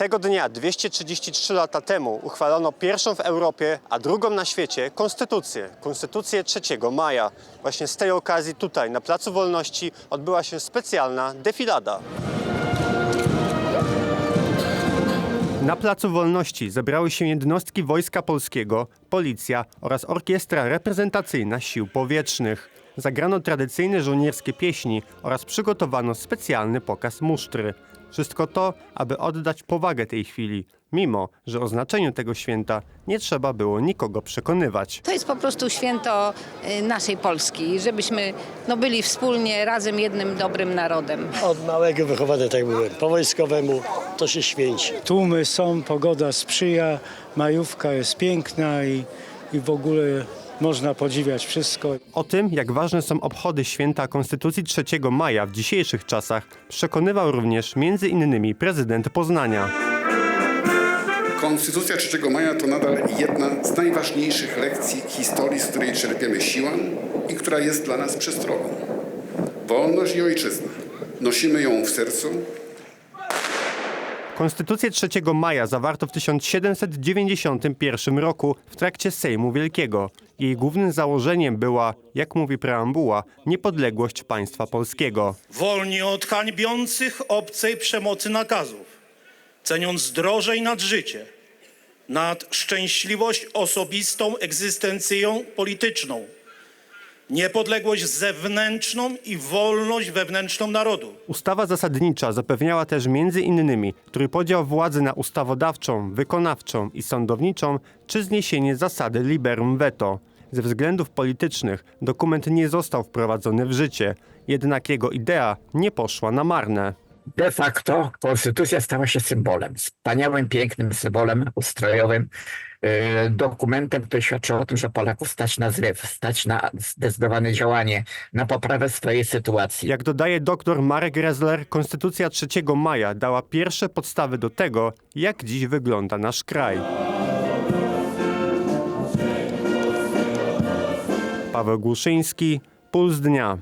Tego dnia, 233 lata temu, uchwalono pierwszą w Europie, a drugą na świecie konstytucję. Konstytucję 3 maja. Właśnie z tej okazji tutaj, na Placu Wolności, odbyła się specjalna defilada. Na Placu Wolności zebrały się jednostki Wojska Polskiego, Policja oraz Orkiestra Reprezentacyjna Sił Powietrznych. Zagrano tradycyjne żołnierskie pieśni oraz przygotowano specjalny pokaz musztry. Wszystko to, aby oddać powagę tej chwili, mimo że o znaczeniu tego święta nie trzeba było nikogo przekonywać. To jest po prostu święto y, naszej Polski, żebyśmy no, byli wspólnie razem jednym dobrym narodem. Od małego wychowany tak byłem. Po wojskowemu to się święci. Tłumy są, pogoda sprzyja, majówka jest piękna i, i w ogóle można podziwiać wszystko. O tym, jak ważne są obchody święta Konstytucji 3 maja w dzisiejszych czasach, przekonywał również między innymi prezydent Poznania. Konstytucja 3 maja to nadal jedna z najważniejszych lekcji historii, z której czerpiemy siłę i która jest dla nas przestrogą. Wolność i ojczyzna. Nosimy ją w sercu Konstytucję 3 maja zawarto w 1791 roku w trakcie Sejmu Wielkiego. Jej głównym założeniem była, jak mówi preambuła, niepodległość państwa polskiego. wolni od hańbiących obcej przemocy nakazów, ceniąc drożej nad życie, nad szczęśliwość osobistą, egzystencją polityczną, niepodległość zewnętrzną i wolność wewnętrzną narodu. Ustawa zasadnicza zapewniała też między innymi trójpodział władzy na ustawodawczą, wykonawczą i sądowniczą, czy zniesienie zasady liberum veto. Ze względów politycznych dokument nie został wprowadzony w życie, jednak jego idea nie poszła na marne. De facto konstytucja stała się symbolem, wspaniałym, pięknym symbolem ustrojowym, e, dokumentem, który świadczy o tym, że Polaków stać na zryw, stać na zdecydowane działanie, na poprawę swojej sytuacji. Jak dodaje dr Marek Resler, Konstytucja 3 maja dała pierwsze podstawy do tego, jak dziś wygląda nasz kraj. Paweł Głuszyński, Puls Dnia.